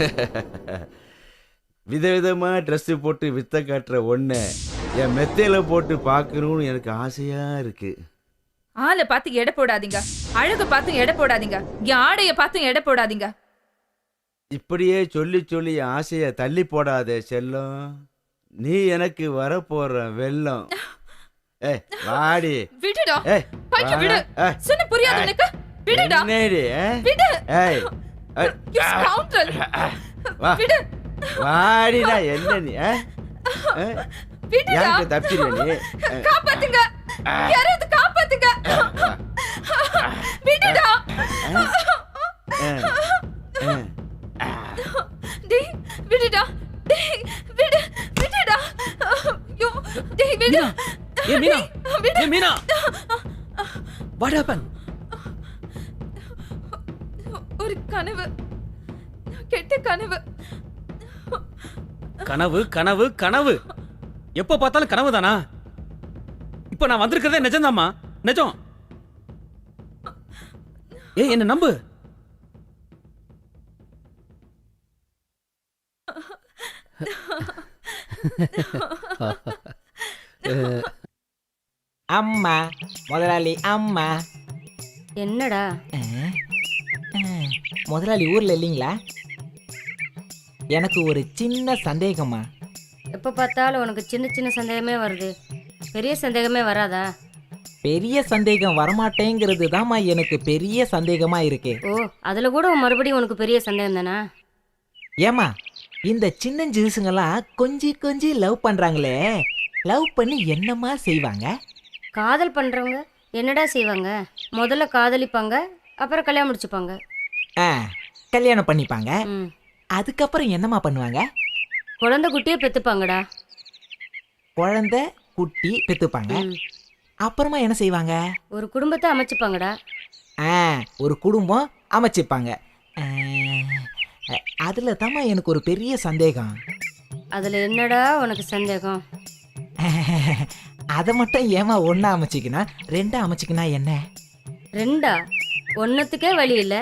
விதவிதமா ட்ரெஸ்ஸு போட்டு வித்த காட்டுற ஒன்றை என் மெத்தையில போட்டு பார்க்கணும்னு எனக்கு ஆசையா இருக்கு. ஆளை பார்த்து எடை போடாதீங்க. அழகு பார்த்து எடை போடாதீங்க. என் ஆடைய பார்த்து எடை போடாதீங்க. இப்படியே சொல்லி சொல்லி என் ஆசையை தள்ளி போடாதே செல்லம். நீ எனக்கு வரப்போற வெள்ளம். ஏ வாடி. விடுடா. ஏய் பைக்கு விடு. வா. சொன்ன புரியாது உனக்கு. விடுடா. என்னடி? ஏ? விடு. ஏய். வாடிடா என்ன நீ யாருக்கு தப்பிச்சிருவ நீ காப்பாத்துங்க யாராவது காப்பாத்துங்க விடுடா. டேய் விடுடா டேய் விடு விடுடா ஐயோ டேய் விடு ஏ மீனா டேய், விடு ஏ மீனா வாட் ஹேப்பன் ஒரு கனவு. கெட்ட கனவு. கனவு கனவு கனவு. எப்ப பார்த்தாலும் கனவு தானா இப்ப நான் வந்திருக்கிறதே நிஜம்தாம்மா. நிஜம். ஏ என்ன நம்பு? அம்மா முதலாளி அம்மா. என்னடா? முதலாளி ஊர்ல இல்லைங்களா? எனக்கு ஒரு சின்ன சந்தேகம்மா. எப்போ பார்த்தாலும் உனக்கு சின்ன சின்ன சந்தேகமே வருது. பெரிய சந்தேகமே வராதா? பெரிய சந்தேகம் வரமாட்டேங்கிறது தாம்மா எனக்கு பெரிய சந்தேகமா இருக்கு. ஓ அதில் கூட மறுபடியும் உனக்கு பெரிய சந்தேகம் தானா? ஏமா இந்த சின்ன ஜூஸுங்கெல்லாம் கொஞ்சி கொஞ்சி லவ் பண்றாங்களே. லவ் பண்ணி என்னம்மா செய்வாங்க? காதல் பண்ணுறவங்க என்னடா செய்வாங்க? முதல்ல காதலிப்பாங்க அப்புறம் கல்யாணம் முடிச்சுப்பாங்க. கல்யாணம் பண்ணிப்பாங்க. அதுக்கப்புறம் என்னம்மா பண்ணுவாங்க? குழந்தை குட்டியே பெற்றுப்பாங்கடா குழந்தை குட்டி பெத்துப்பாங்க. அப்புறமா என்ன செய்வாங்க? ஒரு குடும்பத்தை அமைச்சுப்பாங்கடா. ஆ ஒரு குடும்பம் அமைச்சிப்பாங்க. அதில் தாம்மா எனக்கு ஒரு பெரிய சந்தேகம். அதில் என்னடா உனக்கு சந்தேகம்? அதை மட்டும் ஏமா ஒன்றா அமைச்சிக்கினா ரெண்டா அமைச்சிக்கினா என்ன? ரெண்டா? ஒன்றுத்துக்கே வழி இல்லை.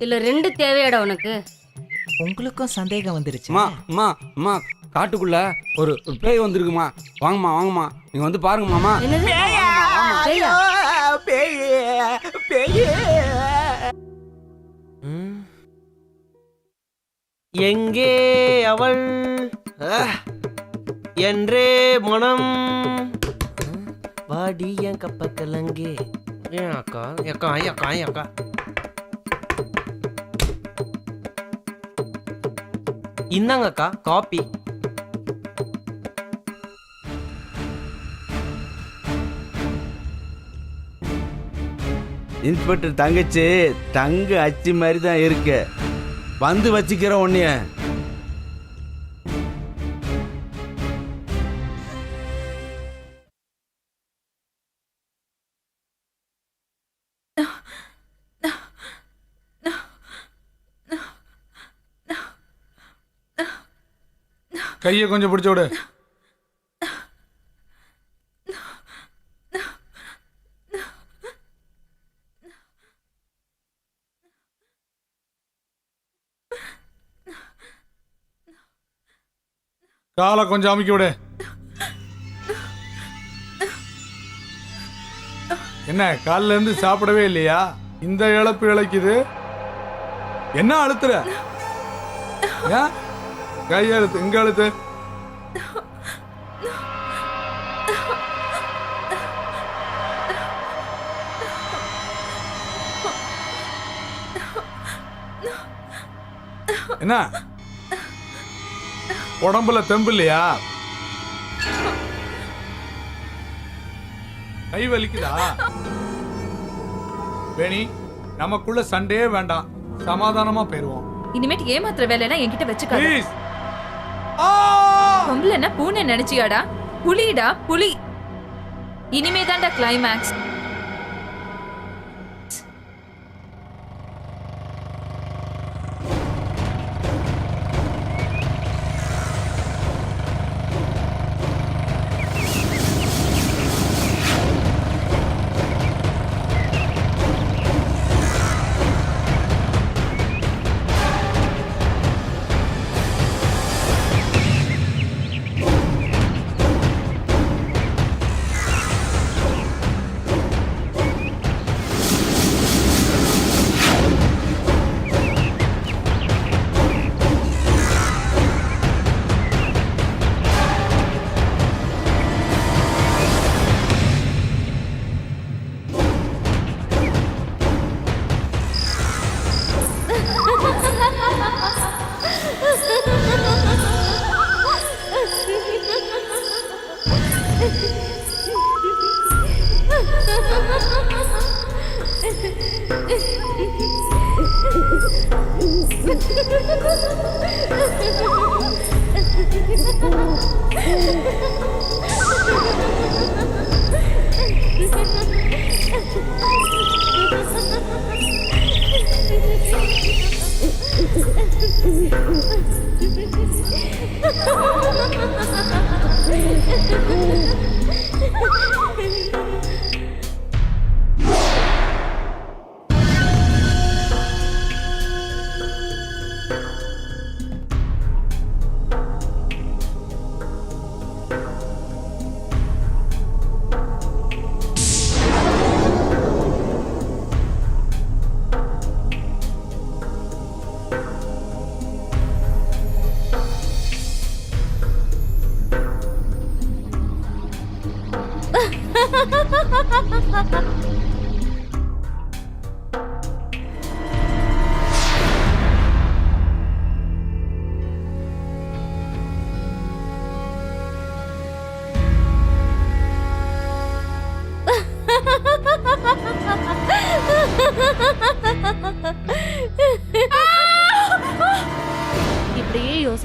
இல்லை ரெண்டு தேவையாடா உனக்கு. உங்களுக்கும் சந்தேகம் வந்துருச்சு. அம்மா அம்மா அம்மா காட்டுக்குள்ள ஒரு பேய் வந்திருக்குமா? வாங்கம்மா வாங்கம்மா. நீங்க வந்து பாருங்கம்மா என்னது? பேயா? எங்கே அவள்? அஹ், என்றே மனம். வாடி என் கப்ப கலங்கே ஏன் அக்கா? அக்கா அக்கா அக்கா இந்தாங்க அக்கா. காப்பி இன்ஸ்பெக்டர் தங்கச்சி தங்க அச்சு மாதிரி தான் இருக்கு. வந்து வச்சுக்கிறோம் உன்னைய. கையை கொஞ்சம் பிடிச்சு விடு. காலை கொஞ்சம் அமுக்கி விடு. என்ன காலைல இருந்து சாப்பிடவே இல்லையா? இந்த இழப்பு இழைக்குது. என்ன அழுத்துற? ஏன்? கையை அழுத்து இங்க அழுத்து என்ன? உடம்புல தெம்பு இல்லையா? கை வலிக்குதா? வேணி நமக்குள்ள சண்டையே வேண்டாம். சமாதானமா போயிருவோம். இனிமேட்டு ஏமாத்துற வேலையெல்லாம் என்கிட்ட வச்சுக்காத. ப்ளீஸ் பொம்பளைன்னா பூனை நினைச்சியாடா புலிடா? புலி. இனிமே தான்டா கிளைமேக்ஸ்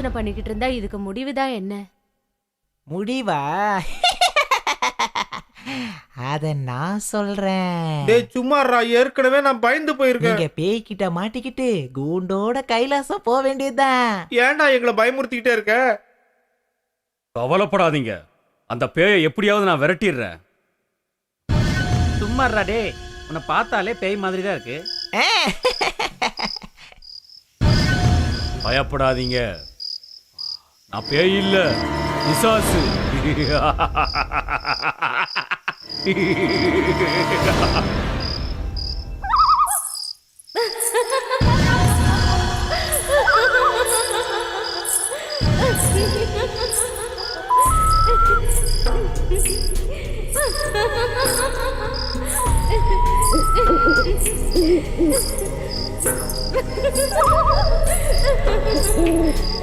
யோசனை பண்ணிக்கிட்டு இருந்தா இதுக்கு முடிவுதான் என்ன? முடிவா? அத நான் சொல்றேன். டேய் சும்மாறா ஏற்கனவே நான் பயந்து போயிருக்கேன். நீங்க பேய்கிட்ட மாட்டிக்கிட்டு கூண்டோட கைலாசம் போக வேண்டியதுதான். ஏன்டா எங்களை பயமுறுத்திக்கிட்டே இருக்க? கவலைப்படாதீங்க. அந்த பேயை எப்படியாவது நான் விரட்டிடுறேன். சும்மாடா டே உன்னை பார்த்தாலே பேய் மாதிரி தான் இருக்கு பயப்படாதீங்க. நான் பேய் இல்ல. பிசாசு.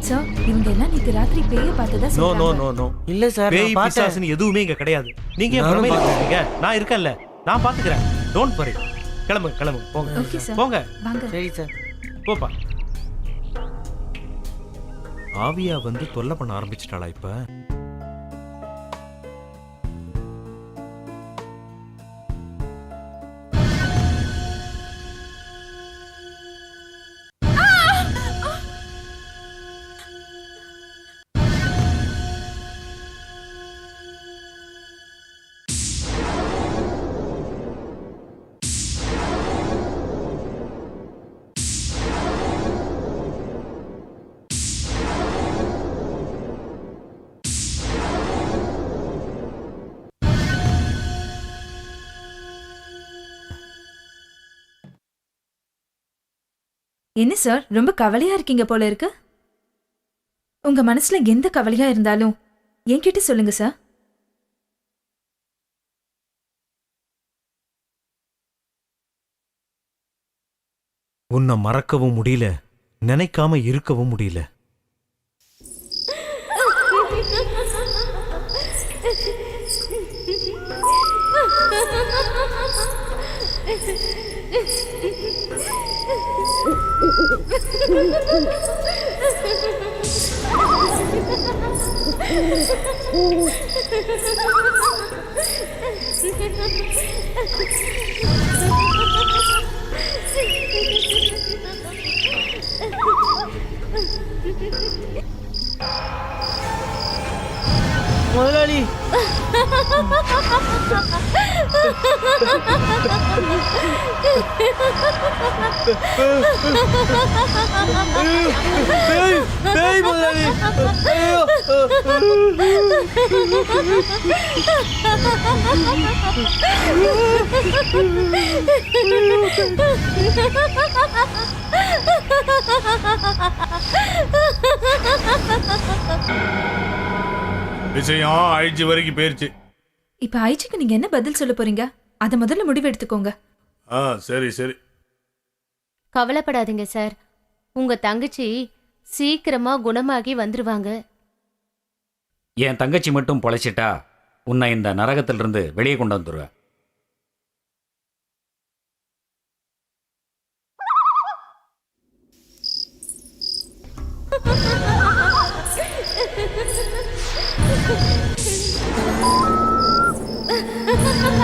சார் இவங்க எல்லாம் நேத்து ராத்திரி பேய பார்த்ததா நோ நோ நோ நோ இல்ல சார் பேய் பிசாசுன்னு எதுவுமே இங்க கிடையாது. நீங்க ஏன் பிரமையில. இருக்கீங்க? நான் இருக்கேன்ல. நான் பாத்துக்கிறேன். டோன்ட் வரி கிளம்புங்க கிளம்புங்க போங்க. போங்க. சரி சார். போப்பா. ஆவியா வந்து தொல்லை பண்ண ஆரம்பிச்சிட்டாளா இப்போ? என்ன சார் ரொம்ப கவலையா இருக்கீங்க போல இருக்கு? உங்க மனசுல எந்த கவலையா இருந்தாலும் என்கிட்ட சொல்லுங்க சார். உன்னை மறக்கவும் முடியல நினைக்காம இருக்கவும் முடியல. முதலாளி பேய் முதலாளி ஐயோ விஷயம் அழிச்சு வரைக்கும் போயிருச்சு. இப்ப ஐஜிக்கு நீங்க என்ன பதில் சொல்ல போறீங்க? அத முதல்ல முடிவு எடுத்துக்கோங்க ஆ சரி சரி. கவலைப்படாதீங்க சார். உங்க தங்கச்சி சீக்கிரமா குணமாகி வந்துருவாங்க. என் தங்கச்சி மட்டும் பொழைச்சிட்டா உன்னை இந்த நரகத்திலிருந்து வெளியே கொண்டு வந்துடுவேன்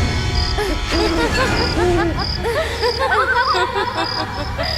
ハハハハハ!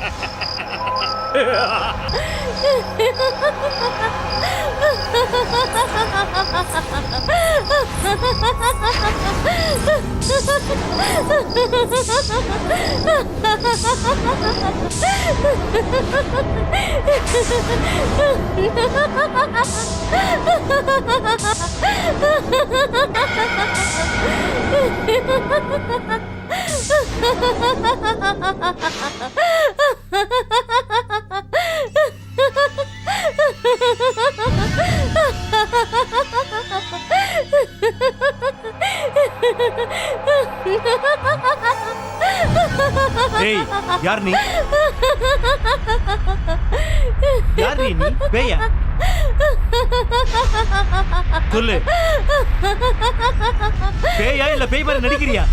Ha ha ha ha! ஏய் யார் நீ? யார் நீ? நீ? பேயா? சொல்லு. பேயா இல்ல பேய் மாதிரி நடிக்கிறியா?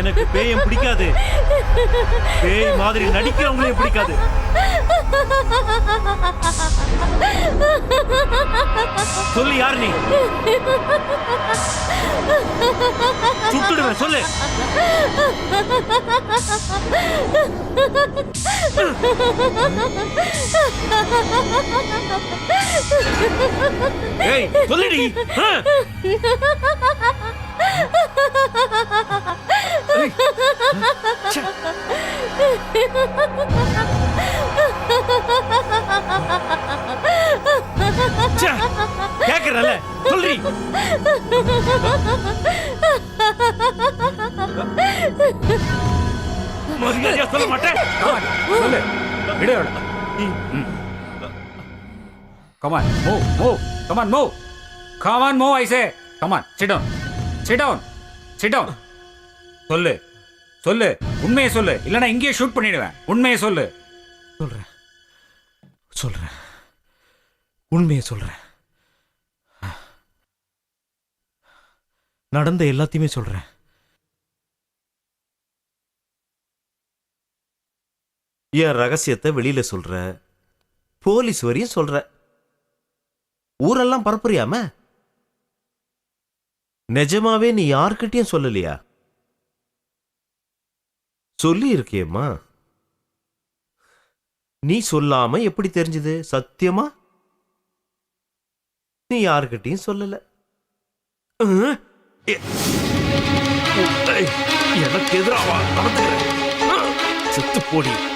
எனக்கு பேயம் பிடிக்காது. பேய் மாதிரி நடிக்கிறவங்களையும் பிடிக்காது. சொல்லு யார் நீ? சுட்டுடுவேன் சொல்லு. ஏய் சொல்லுடி. கேக்குறல சொல்றி. மரியாதையா சொல்ல மாட்டேன்? சொல்லு. விடு come on move move come on move come on move I say come on sit down sit down sit down சொல்லு. சொல்லு. உண்மையை சொல்லு. இல்லைன்னா இங்கேயே ஷூட் பண்ணிடுவேன். உண்மையை சொல்லு. சொல்றேன். சொல்றேன். உண்மையை சொல்றேன். நடந்த எல்லாத்தையுமே சொல்றேன். என் ரகசியத்தை வெளியில சொல்ற? போலீஸ் வரையும் சொல்ற. ஊரெல்லாம் பரப்புறியாம? நிஜமாவே நீ யார்கிட்டயும் சொல்லலையா? சொல்லி இருக்கியம்மா நீ சொல்லாம எப்படி தெரிஞ்சது? சத்தியமா? நீ யார்கிட்டயும் சொல்லல. எனக்கு எதிராவா? செத்து போடி.